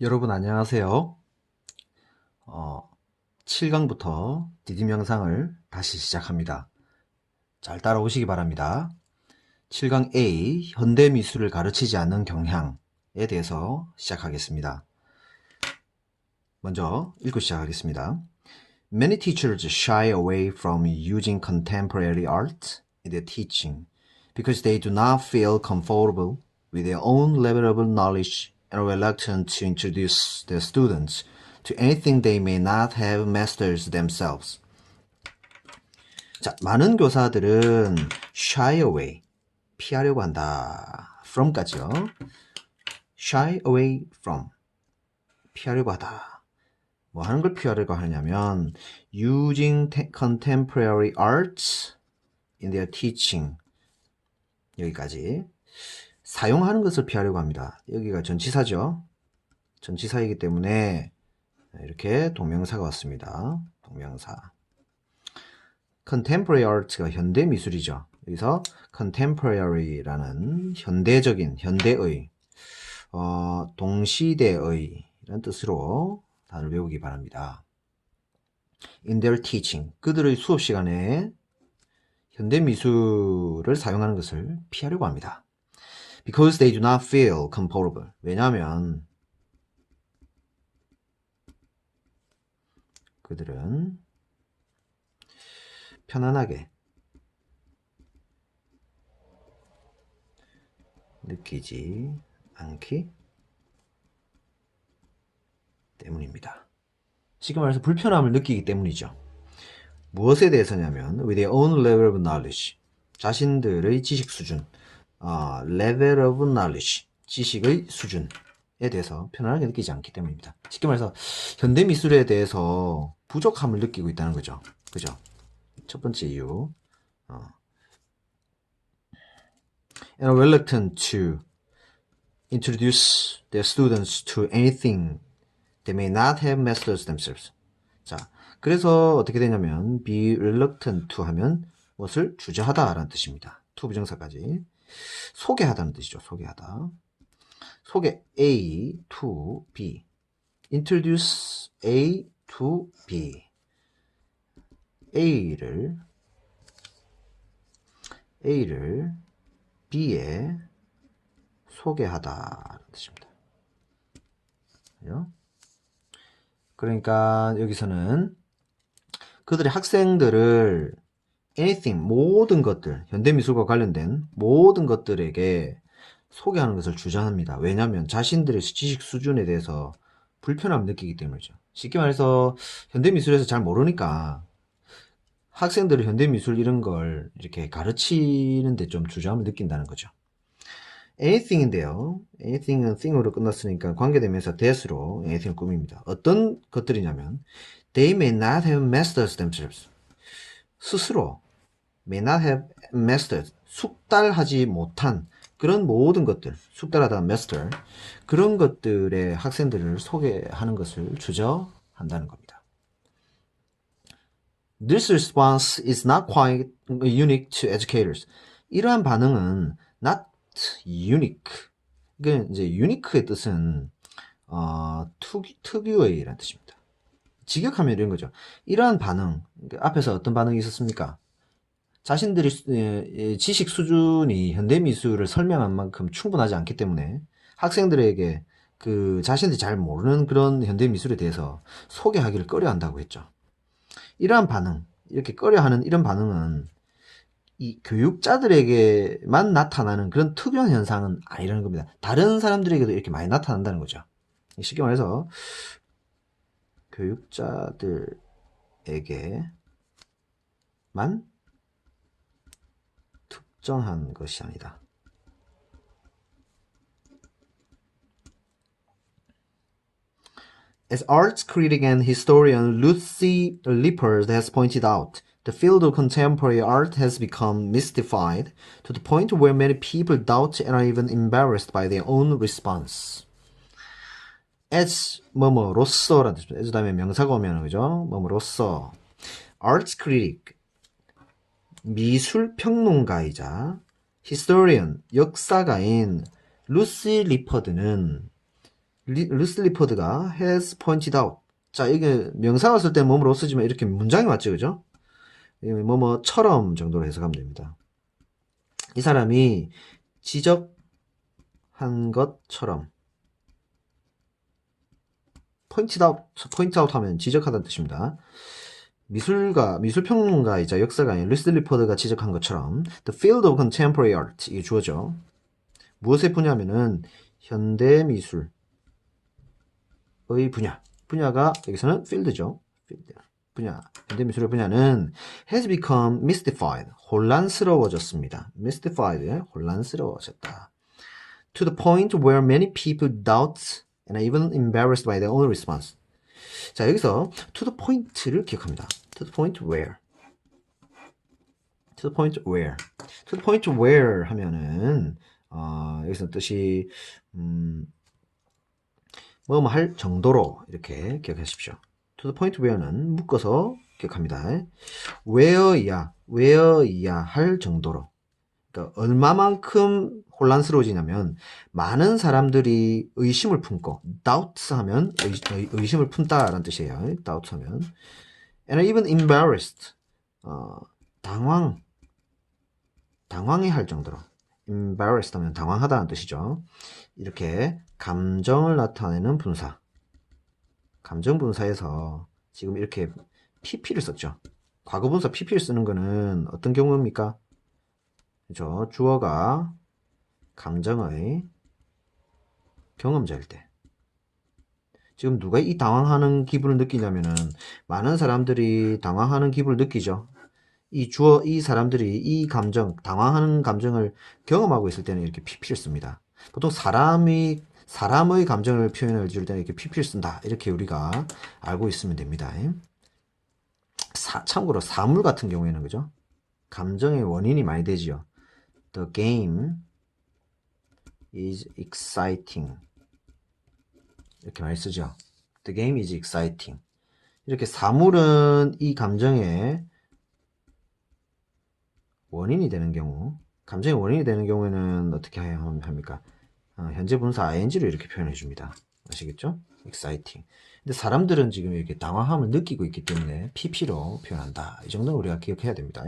여러분 안녕하세요. 어, 7강부터 디딤 영상을 다시 시작합니다. 잘 따라오시기 바랍니다. 7강 A 현대 미술을 가르치지 않는 경향에 대해서 시작하겠습니다. 먼저 읽고 시작하겠습니다. Many teachers shy away from using contemporary art in their teaching because they do not feel comfortable with their own level of knowledge are reluctant to introduce their students to anything they may not have mastered themselves. 자, 많은 교사들은 shy away, 피하려고 한다. from까지요. shy away from, 피하려고 하다. 뭐 하는 걸 피하려고 하냐면 using te- contemporary arts in their teaching 여기까지 사용하는 것을 피하려고 합니다. 여기가 전치사죠. 전치사이기 때문에 이렇게 동명사가 왔습니다. 동명사. contemporary art가 현대 미술이죠. 여기서 contemporary라는 현대적인, 현대의, 어, 동시대의 이런 뜻으로 단어를 외우기 바랍니다. In their teaching, 그들의 수업 시간에 현대 미술을 사용하는 것을 피하려고 합니다. Because they do not feel comfortable. 왜냐하면 그들은 편안하게 느끼지 않기 때문입니다. 쉽게 말해서 불편함을 느끼기 때문이죠. 무엇에 대해서냐면 with their own level of knowledge 자신들의 지식 수준 어, level of knowledge 지식의 수준에 대해서 편안하게 느끼지 않기 때문입니다. 쉽게 말해서 현대 미술에 대해서 부족함을 느끼고 있다는 거죠. 그죠? 첫 번째 이유. 어. And reluctant to introduce their students to anything they may not have mastered themselves. 자, 그래서 어떻게 되냐면 be reluctant to 하면 무엇을 주저하다라는 뜻입니다. to 부정사까지 소개하다는 뜻이죠. 소개하다. 소개 A to B. introduce A to B. A를 A를 B에 소개하다라는 뜻입니다. 그러니까 여기서는 그들의 학생들을 anything 모든 것들 현대미술과 관련된 모든 것들에게 소개하는 것을 주장합니다. 왜냐하면 자신들의 지식 수준에 대해서 불편함을 느끼기 때문이죠. 쉽게 말해서 현대미술에서 잘 모르니까 학생들을 현대미술 이런 걸 이렇게 가르치는데 좀 주저함을 느낀다는 거죠. anything인데요. anything은 thing으로 끝났으니까 관계되면서 that으로 anything을 꾸밉니다. 어떤 것들이냐면 they may not have mastered themselves. 스스로 may not have mastered 숙달하지 못한 그런 모든 것들 숙달하다 master 그런 것들의 학생들을 소개하는 것을 주저한다는 겁니다. This response is not quite unique to educators. 이러한 반응은 not unique. 이게 이제 unique의 뜻은 어, 특, 특유의라는 뜻입니다. 직역하면 이런 거죠. 이러한 반응, 앞에서 어떤 반응이 있었습니까? 자신들이 수- 예, 예, 지식 수준이 현대미술을 설명한 만큼 충분하지 않기 때문에 학생들에게 그 자신들이 잘 모르는 그런 현대미술에 대해서 소개하기를 꺼려한다고 했죠. 이러한 반응, 이렇게 꺼려하는 이런 반응은 이 교육자들에게만 나타나는 그런 특유한 현상은 아니라는 겁니다. 다른 사람들에게도 이렇게 많이 나타난다는 거죠. 쉽게 말해서 교육자들에게만 특정한 것이 아니다. As arts critic and historian Lucy Lippard has pointed out, the field of contemporary art has become mystified to the point where many people doubt and are even embarrassed by their own response. as 뭐뭐로서라는 뜻입니다. as 다음에 명사가 오면 그죠? 뭐뭐로서 arts critic 미술 평론가이자 historian 역사가인 루시 리퍼드는 리, 루슬리퍼드가 has pointed out. 자, 이게 명사가 쓸때 뭐뭐로 쓰지만 이렇게 문장이 맞죠, 그죠? 뭐뭐처럼 정도로 해석하면 됩니다. 이 사람이 지적한 것처럼 pointed out, point out 하면 지적하다는 뜻입니다. 미술가, 미술평론가이자 역사가인 루슬리퍼드가 지적한 것처럼 the field of contemporary art 이게 주어져. 무엇의 분야면은 현대 미술의 분야. 분야가 여기서는 field죠. field. 분야. 현대 미술의 분야는 has become mystified. 혼란스러워졌습니다. mystified. 혼란스러워졌다. To the point where many people doubt and are even embarrassed by their own response. 자, 여기서 to the point를 기억합니다. to the point where. to the point where. to the point where 하면은 어, 여기서 뜻이 음, 뭐뭐 할 정도로 이렇게 기억하십시오. to the point where는 묶어서 기억합니다. where이야, where이야 할 정도로. 그러니까 얼마만큼 혼란스러워지냐면 많은 사람들이 의심을 품고 doubt 하면 의, 의, 심을 품다라는 뜻이에요. doubt 하면 and even embarrassed 어, 당황 당황해 할 정도로 embarrassed 하면 당황하다는 뜻이죠. 이렇게 감정을 나타내는 분사 감정 분사에서 지금 이렇게 pp를 썼죠. 과거 분사 pp를 쓰는 거는 어떤 경우입니까? 그죠? 주어가 감정의 경험자일 때. 지금 누가 이 당황하는 기분을 느끼냐면은 많은 사람들이 당황하는 기분을 느끼죠. 이 주어 이 사람들이 이 감정 당황하는 감정을 경험하고 있을 때는 이렇게 pp를 씁니다. 보통 사람이 사람의 감정을 표현해 줄 때는 이렇게 pp를 쓴다. 이렇게 우리가 알고 있으면 됩니다. 사, 참고로 사물 같은 경우에는 그죠? 감정의 원인이 많이 되지요. The game is exciting. 이렇게 많이 쓰죠. The game is exciting. 이렇게 사물은 이 감정의 원인이 되는 경우, 감정의 원인이 되는 경우에는 어떻게 합니까? 어, 현재 분사 ing로 이렇게 표현해 줍니다. 아시겠죠? exciting. 근데 사람들은 지금 이렇게 당황함을 느끼고 있기 때문에 pp로 표현한다. 이 정도는 우리가 기억해야 됩니다.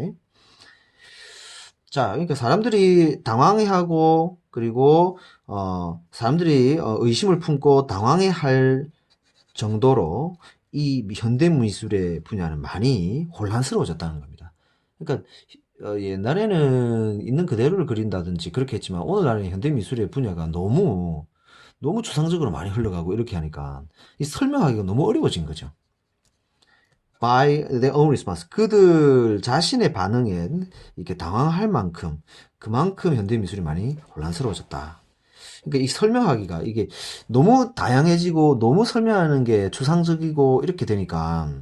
자, 그러니까 사람들이 당황해하고 그리고 어, 사람들이 어, 의심을 품고 당황해할 정도로 이 현대 미술의 분야는 많이 혼란스러워졌다는 겁니다. 그러니까 어, 옛날에는 있는 그대로를 그린다든지 그렇게 했지만 오늘날은 현대 미술의 분야가 너무 너무 추상적으로 많이 흘러가고 이렇게 하니까 이 설명하기가 너무 어려워진 거죠. By their own response. 그들 자신의 반응에 이렇게 당황할 만큼 그만큼 현대 미술이 많이 혼란스러워졌다. 그러니까 이 설명하기가 이게 너무 다양해지고 너무 설명하는 게 추상적이고 이렇게 되니까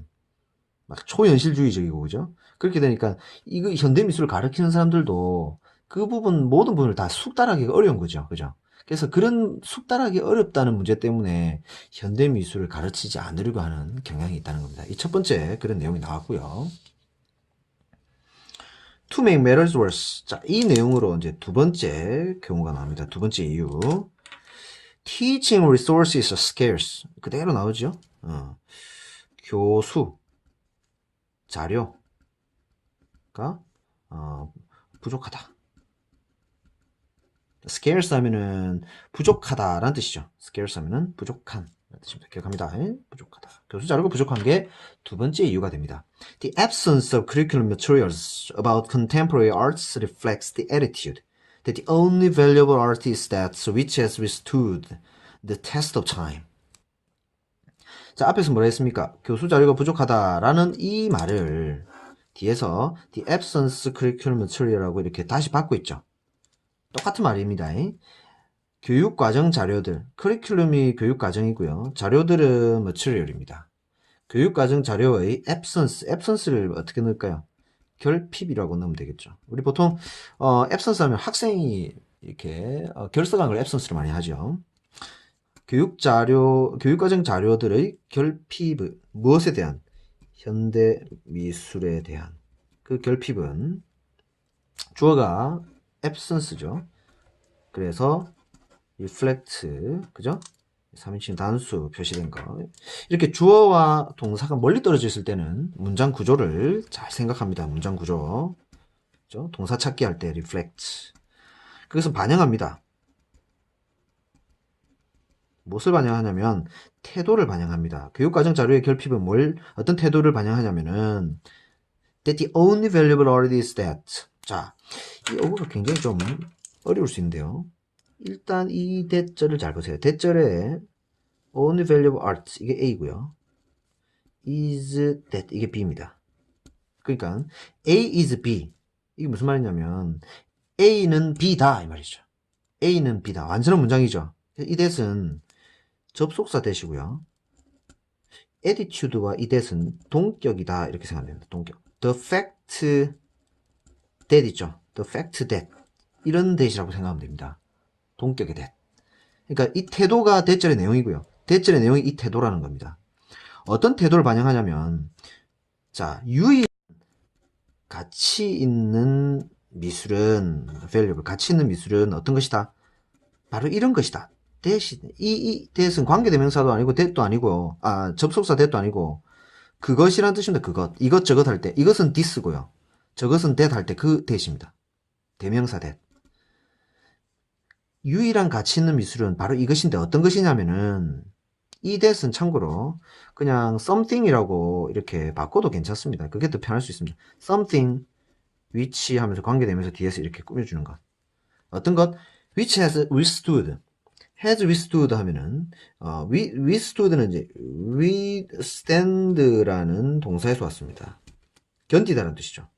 막 초현실주의적이고 그죠? 그렇게 되니까 이거 현대 미술을 가르치는 사람들도 그 부분 모든 부분을 다 숙달하기가 어려운 거죠. 그죠? 그래서 그런 숙달하기 어렵다는 문제 때문에 현대 미술을 가르치지 않으려고 하는 경향이 있다는 겁니다. 이 첫 번째 그런 내용이 나왔고요. To make matters worse. 자, 이 내용으로 이제 두 번째 경우가 나옵니다. 두 번째 이유. Teaching resources are scarce. 그대로 나오죠. 어. 교수, 자료가 어, 부족하다. Scarce 하면은 부족하다라는 뜻이죠. scarce 하면은 부족한 뜻입니다. 기억합니다. 예? 부족하다. 교수 자료가 부족한 게 두 번째 이유가 됩니다. The absence of curriculum materials about contemporary arts reflects the attitude that the only valuable art is that which has withstood the test of time. 자, 앞에서 뭐라 했습니까? 교수 자료가 부족하다라는 이 말을 뒤에서 the absence curriculum material이라고 이렇게 다시 받고 있죠. 똑같은 말입니다. 교육과정 자료들, 커리큘럼이 교육과정이고요. 자료들은 머티리얼입니다. 교육과정 자료의 absence, absence를 어떻게 넣을까요? 결핍이라고 넣으면 되겠죠. 우리 보통 어, absence 하면 학생이 이렇게 어, 결석한 걸 absence로 많이 하죠. 교육 자료, 교육과정 자료들의 결핍, 무엇에 대한? 현대 미술에 대한 그 결핍은 주어가 absence죠. 그래서 reflect, 그죠? 3인칭 단수 표시된 거. 이렇게 주어와 동사가 멀리 떨어져 있을 때는 문장 구조를 잘 생각합니다. 문장 구조. 그죠? 동사 찾기 할 때 reflect. 그것은 반영합니다. 무엇을 반영하냐면 태도를 반영합니다. 교육과정 자료의 결핍은 뭘 어떤 태도를 반영하냐면은 that the only valuable art is that 자, 이 어구가 굉장히 좀 어려울 수 있는데요. 일단 이 대절을 잘 보세요. 대절에 only valuable art 이게 A고요. is that 이게 B입니다. 그러니까 A is B 이게 무슨 말이냐면 A는 B다 이 말이죠. A는 B다. 완전한 문장이죠. 이 that은 접속사 대시고요. attitude와 이 that은 동격이다 이렇게 생각하면 됩니다. 동격. The fact that 있죠. The fact that 이런 that이라고 생각하면 됩니다. 동격의 that. 그러니까 이 태도가 대절의 내용이고요. 대절의 내용이 이 태도라는 겁니다. 어떤 태도를 반영하냐면 자 유일 가치 있는 미술은 valuable 가치 있는 미술은 어떤 것이다? 바로 이런 것이다. 대신 이, 이 대신 관계대명사도 아니고 대도 아니고 아 접속사 대도 아니고 그것이란 뜻입니다. 그것 이것 저것 할 때 이것은 this고요. 저것은 that 할 때 그 that입니다. 대명사 that. 유일한 가치 있는 미술은 바로 이것인데 어떤 것이냐면은 이 that은 참고로 그냥 something이라고 이렇게 바꿔도 괜찮습니다. 그게 더 편할 수 있습니다. something which 하면서 관계되면서 뒤에서 이렇게 꾸며주는 것. 어떤 것? which has withstood. has withstood 하면은 어, wi- withstood는 이제 withstand라는 동사에서 왔습니다. 견디다라는 뜻이죠.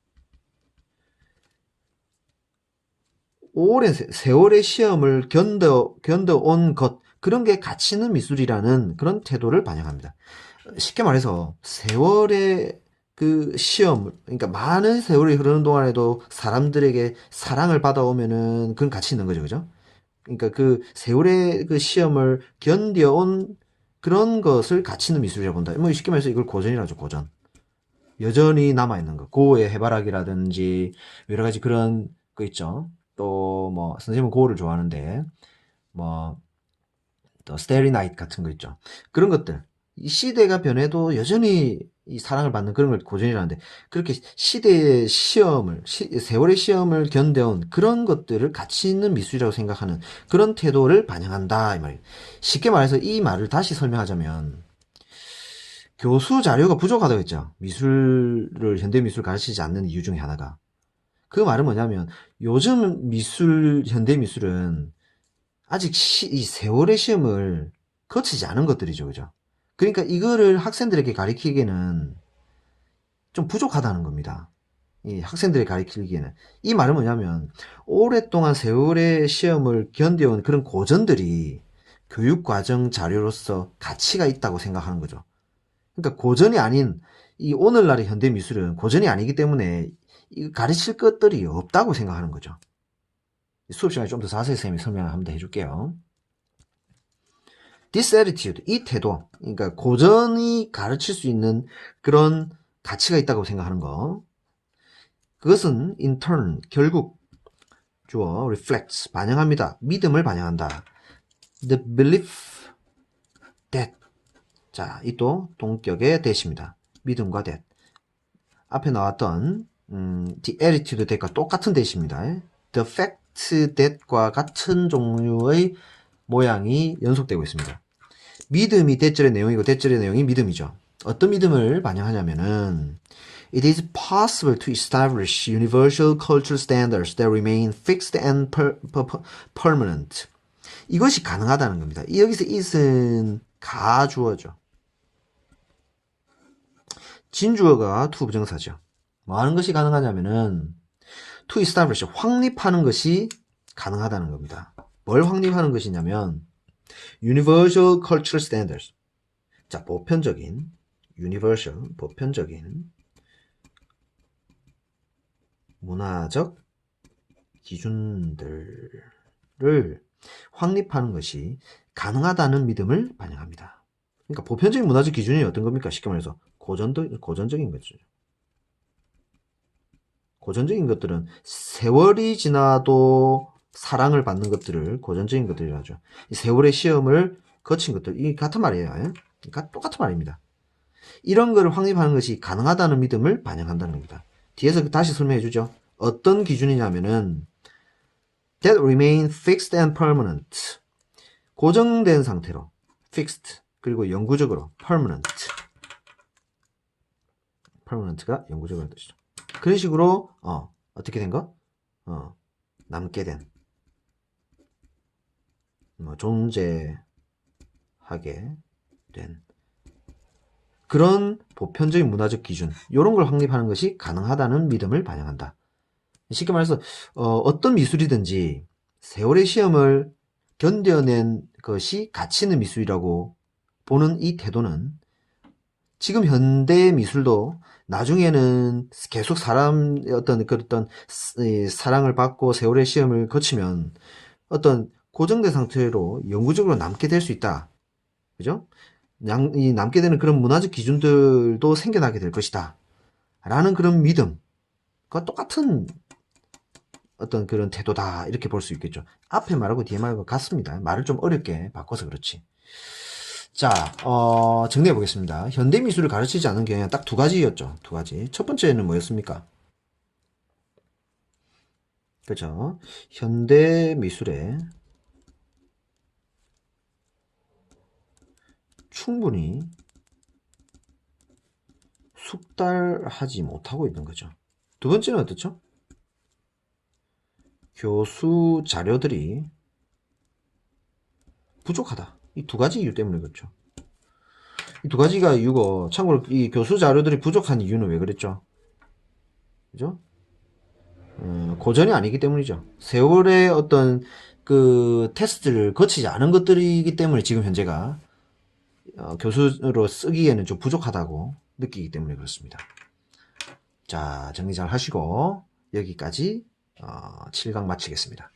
오랜 세- 세월의 시험을 견뎌 견뎌온 것 그런 게 가치 있는 미술이라는 그런 태도를 반영합니다. 쉽게 말해서 세월의 그 시험 그러니까 많은 세월이 흐르는 동안에도 사람들에게 사랑을 받아오면은 그건 가치 있는 거죠, 그죠? 그러니까 그 세월의 그 시험을 견뎌온 그런 것을 가치 있는 미술이라고 본다. 뭐 쉽게 말해서 이걸 고전이라죠, 고전. 여전히 남아있는 것. 고의 해바라기라든지 여러 가지 그런 거 있죠. 또 뭐 선생님은 고를 좋아하는데 뭐 또 스테리 나이트 같은 거 있죠. 그런 것들. 이 시대가 변해도 여전히 이 사랑을 받는 그런 걸 고전이라는데 그렇게 시대의 시험을 시- 세월의 시험을 견뎌온 그런 것들을 가치 있는 미술이라고 생각하는 그런 태도를 반영한다 이 말이에요. 쉽게 말해서 이 말을 다시 설명하자면 교수 자료가 부족하다고 했죠. 미술을 현대 미술 가르치지 않는 이유 중에 하나가 그 말은 뭐냐면 요즘 미술 현대 미술은 아직 시- 이 세월의 시험을 거치지 않은 것들이죠, 그죠? 그러니까 이거를 학생들에게 가르치기에는 좀 부족하다는 겁니다. 이 학생들에게 가르치기에는 이 말은 뭐냐면 오랫동안 세월의 시험을 견뎌온 그런 고전들이 교육 과정 자료로서 가치가 있다고 생각하는 거죠. 그러니까 고전이 아닌 이 오늘날의 현대 미술은 고전이 아니기 때문에 이 가르칠 것들이 없다고 생각하는 거죠. 수업 시간에 좀 더 자세히 선생님이 설명을 한번 더 해줄게요. This attitude, 이 태도, 그러니까 고전이 가르칠 수 있는 그런 가치가 있다고 생각하는 거. 그것은 in turn, 결국 주어 reflects, 반영합니다. 믿음을 반영한다. The belief that 자, 이 또 동격의 that입니다. 믿음과 that. 앞에 나왔던 음, the attitude that과 똑같은 that입니다. The fact that과 같은 종류의 모양이 연속되고 있습니다. 믿음이 대절의 내용이고 대절의 내용이 믿음이죠. 어떤 믿음을 반영하냐면은 It is possible to establish universal cultural standards that remain fixed and per, per, per- permanent. 이것이 가능하다는 겁니다. 이 여기서 it은 가주어죠. 진주어가 to 부정사죠. 뭐 하는 것이 가능하냐면은 to establish 확립하는 것이 가능하다는 겁니다. 뭘 확립하는 것이냐면 universal cultural standards. 자, 보편적인 universal 보편적인 문화적 기준들을 확립하는 것이 가능하다는 믿음을 반영합니다. 그러니까 보편적인 문화적 기준이 어떤 겁니까? 쉽게 말해서 고전도, 고전적인 거죠. 고전적인 것들은 세월이 지나도 사랑을 받는 것들을 고전적인 것들이라죠. 이 세월의 시험을 거친 것들, 이 같은 말이에요. 예? 그러니까 똑같은 말입니다. 이런 거를 확립하는 것이 가능하다는 믿음을 반영한다는 겁니다. 뒤에서 다시 설명해 주죠. 어떤 기준이냐면은 that remain fixed and permanent. 고정된 상태로 fixed 그리고 영구적으로 permanent. permanent가 영구적으로 뜻이죠. 그런 식으로 어, 어떻게 된 거? 어, 남게 된 뭐, 존재하게 된 그런 보편적인 문화적 기준 이런 걸 확립하는 것이 가능하다는 믿음을 반영한다. 쉽게 말해서 어, 떤 미술이든지 세월의 시험을 견뎌낸 것이 가치 있는 미술이라고 보는 이 태도는 지금 현대 미술도 나중에는 계속 사람 어떤 그 어떤 사랑을 받고 세월의 시험을 거치면 어떤 고정된 상태로 영구적으로 남게 될 수 있다. 그죠? 양, 이 남게 되는 그런 문화적 기준들도 생겨나게 될 것이다. 라는 그런 믿음과 똑같은 어떤 그런 태도다. 이렇게 볼 수 있겠죠. 앞에 말하고 뒤에 말하고 같습니다. 말을 좀 어렵게 바꿔서 그렇지. 자, 어, 정리해 보겠습니다. 현대 미술을 가르치지 않은 경우는 딱두 가지였죠. 두 가지. 첫 번째는 뭐였습니까? 그죠? 현대 미술에 충분히 숙달하지 못하고 있는 거죠. 두 번째는 어떻죠? 교수 자료들이 부족하다. 이 두 가지 이유 때문에 그렇죠. 이 두 가지가 이유고, 참고로 이 교수 자료들이 부족한 이유는 왜 그랬죠? 그죠? 어, 고전이 아니기 때문이죠. 세월의 어떤 그 테스트를 거치지 않은 것들이기 때문에 지금 현재가 어, 교수로 쓰기에는 좀 부족하다고 느끼기 때문에 그렇습니다. 자, 정리 잘 하시고 여기까지 어, 7강 마치겠습니다.